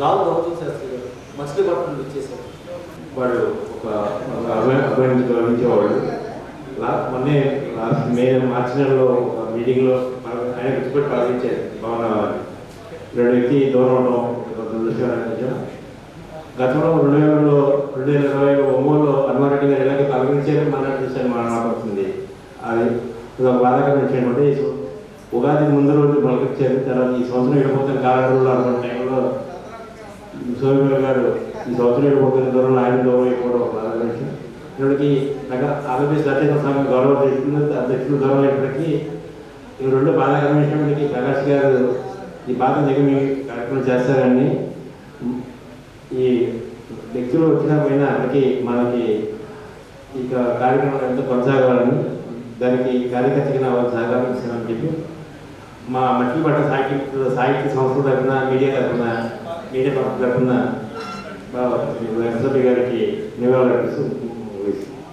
లాల్ బహదూర్ శాస్త్రి గారు మచిలీపట్నం ఇచ్చేసారు వాడు ఒక ఒక అభిమాని మొన్నే లాస్ట్ మే మార్చి నెలలో ఒక మీటింగ్లో ఆయన గుర్తుపెట్టి పలకరించారు పవన్ రెండు వ్యక్తి దూరం ఉండడం ఒక గతంలో రెండు వేలలో రెండు వేల ఇరవై ఒంగోలులో హనుమాన్ రెడ్డి గారు ఇలాగే పలకరించారు మన చూసాను మన వస్తుంది అది ఒక బాధాకరమైన విషయం అంటే ఉగాది ముందు రోజు పలకరించారు తర్వాత ఈ సంవత్సరం వెళ్ళిపోతున్న కాలంలో అనుకున్న టైంలో గారు ఈ సంవత్సరం వెళ్ళిపోతున్న దూరంలో ఆయన దూరం అయిపోవడం ఒక బాధాకరమైన విషయం ఇక్కడికి నగర ఆంధ్రప్రదేశ్ దర్శన సంఘం గౌరవ అధ్యక్షులు అధ్యక్షులు దూరం అయినప్పటికీ ఇవి రెండు బాధాకరమైన విషయం ప్రకాష్ గారు ఈ బాధ దగ్గర మీ కార్యక్రమం చేస్తారని ఈ వ్యక్తులు వచ్చిన పైన మనకి మనకి ఇక కార్యక్రమం ఎంత కొనసాగాలని దానికి కార్యకర్తగా వాళ్ళు సహకారం ఇస్తామని చెప్పి మా మట్టి పట్ల సాహిత్య సాహిత్య సంస్థ తరఫున మీడియా తరఫున మీడియా సంస్థ తరఫున వెంకటరెడ్డి గారికి నివాళులు అర్పిస్తూ